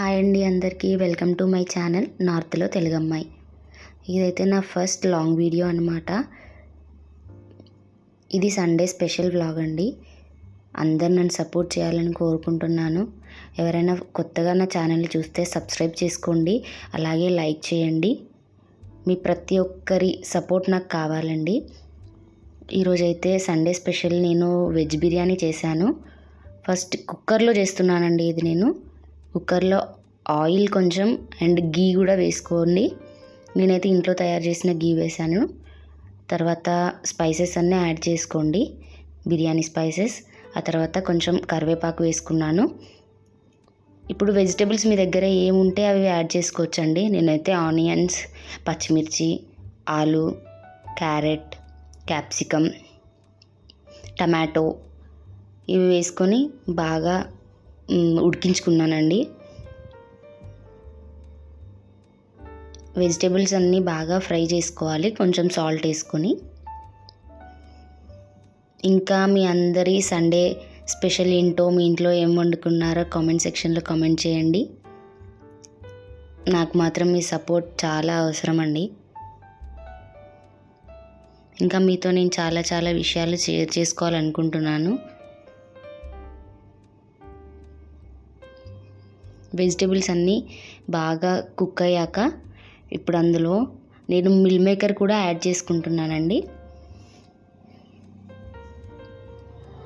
Hi అండి అందరికీ. Welcome to my channel నార్త్లో తెలుగమ్మాయి. ఇదైతే నా ఫస్ట్ లాంగ్ వీడియో అనమాట ఇది సండే స్పెషల్ వ్లాగ్ అండి. అందరు నన్ను సపోర్ట్ చేయాలని కోరుకుంటున్నాను. ఎవరైనా కొత్తగా నా ఛానల్ని చూస్తే సబ్స్క్రైబ్ చేసుకోండి. అలాగే లైక్ చేయండి. మీ ప్రతి ఒక్కరి సపోర్ట్ నాకు కావాలండి. ఈరోజైతే సండే స్పెషల్ నేను వెజ్ బిర్యానీ చేశాను. ఫస్ట్ కుక్కర్లో చేస్తున్నానండి ఇది నేను. కుక్కర్లో ఆయిల్ కొంచెం అండ్ గీ కూడా వేసుకోండి. నేనైతే ఇంట్లో తయారు చేసిన గీ వేసాను తర్వాత స్పైసెస్ అన్నీ యాడ్ చేసుకోండి. బిర్యానీ స్పైసెస్ ఆ తర్వాత కొంచెం కరివేపాకు వేసుకున్నాను. ఇప్పుడు వెజిటేబుల్స్ మీ దగ్గర ఏముంటే అవి యాడ్ చేసుకోవచ్చండి. నేనైతే ఆనియన్స్ పచ్చిమిర్చి ఆలు క్యారెట్ క్యాప్సికమ్ టమాటో ఇవి వేసుకొని బాగా ఉడికించుకున్నానండి. వెజిటేబుల్స్ అన్నీ బాగా ఫ్రై చేసుకోవాలి. కొంచెం సాల్ట్ వేసుకొని. ఇంకా మీ అందరి సండే స్పెషల్ ఏంటో మీ ఇంట్లో ఏం వండుకున్నారో కామెంట్ సెక్షన్లో కామెంట్ చేయండి. నాకు మాత్రం మీ సపోర్ట్ చాలా అవసరం అండి ఇంకా మీతో నేను చాలా చాలా విషయాలు షేర్ చేసుకోవాలనుకుంటున్నాను. వెజిటేబుల్స్ అన్నీ బాగా కుక్ అయ్యాక ఇప్పుడు అందులో నేను మిల్ మేకర్ కూడా యాడ్ చేసుకుంటున్నానండి.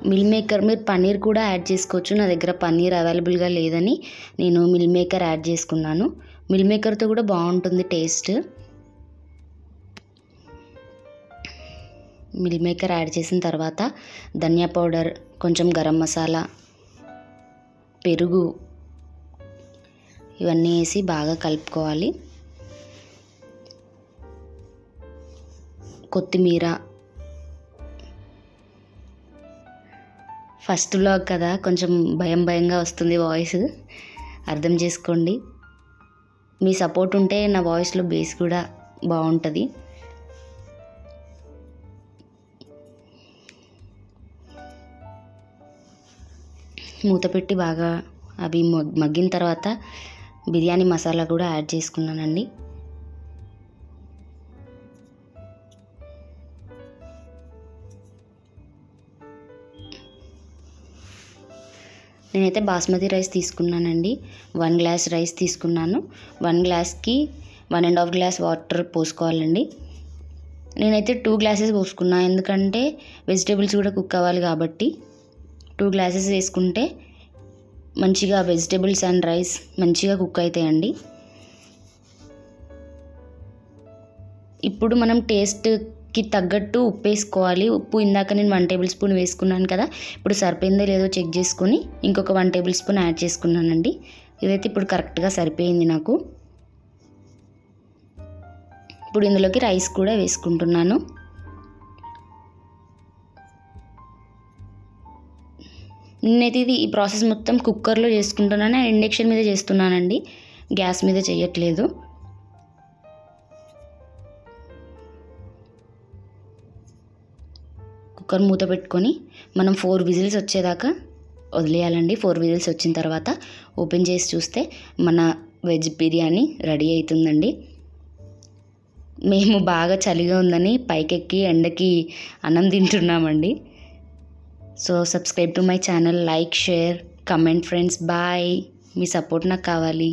మిల్ మేకర్ మీరు పన్నీర్ కూడా యాడ్ చేసుకోవచ్చు. నా దగ్గర పన్నీర్ అవైలబుల్గా లేదని నేను మిల్ మేకర్ యాడ్ చేసుకున్నాను. మిల్ మేకర్తో కూడా బాగుంటుంది టేస్ట్. మిల్ మేకర్ యాడ్ చేసిన తర్వాత ధనియా పౌడర్ కొంచెం గరం మసాలా పెరుగు ఇవన్నీ వేసి బాగా కలుపుకోవాలి. కొత్తిమీర. ఫస్ట్ వ్లాగ్ కదా కొంచెం భయం భయంగా వస్తుంది వాయిస్ అర్థం చేసుకోండి. మీ సపోర్ట్ ఉంటే నా వాయిస్లో బేస్ కూడా బాగుంటుంది. మూత పెట్టి బాగా అవి మగ్గిన తర్వాత బిర్యానీ మసాలా కూడా యాడ్ చేసుకున్నానండి. నేనైతే బాస్మతి రైస్ తీసుకున్నానండి. వన్ గ్లాస్ రైస్ తీసుకున్నాను. వన్ గ్లాస్కి one and half glass water పోసుకోవాలండి. నేనైతే టూ గ్లాసెస్ పోసుకున్నా. ఎందుకంటే వెజిటేబుల్స్ కూడా కుక్ అవ్వాలి కాబట్టి టూ గ్లాసెస్ వేసుకుంటే మంచిగా వెజిటేబుల్స్ అండ్ రైస్ మంచిగా కుక్ అవుతాయండి ఇప్పుడు మనం టేస్ట్కి తగ్గట్టు ఉప్పు వేసుకోవాలి ఉప్పు ఇందాక నేను వన్ టేబుల్ స్పూన్ వేసుకున్నాను కదా ఇప్పుడు సరిపోయిందో లేదో చెక్ చేసుకొని ఇంకొక వన్ టేబుల్ స్పూన్ యాడ్ చేసుకున్నానండి. ఇదైతే ఇప్పుడు కరెక్ట్గా సరిపోయింది నాకు. ఇప్పుడు ఇందులోకి రైస్ కూడా వేసుకుంటున్నాను. నేనైతే ఇది ఈ ప్రాసెస్ మొత్తం కుక్కర్లో చేసుకుంటున్నాను. ఇండక్షన్ మీద చేస్తున్నానండి. గ్యాస్ మీద చేయట్లేదు. కుక్కర్ మూత పెట్టుకొని మనం ఫోర్ విజిల్స్ వచ్చేదాకా వదిలేయాలండి. ఫోర్ విజిల్స్ వచ్చిన తర్వాత ఓపెన్ చేసి చూస్తే మన వెజ్ బిర్యానీ రెడీ అవుతుందండి. మేము బాగా చలిగా ఉందని పైకెక్కి ఎండకి అన్నం తింటున్నామండి. So subscribe to my channel like share comment friends bye me support నాకు కావాలి.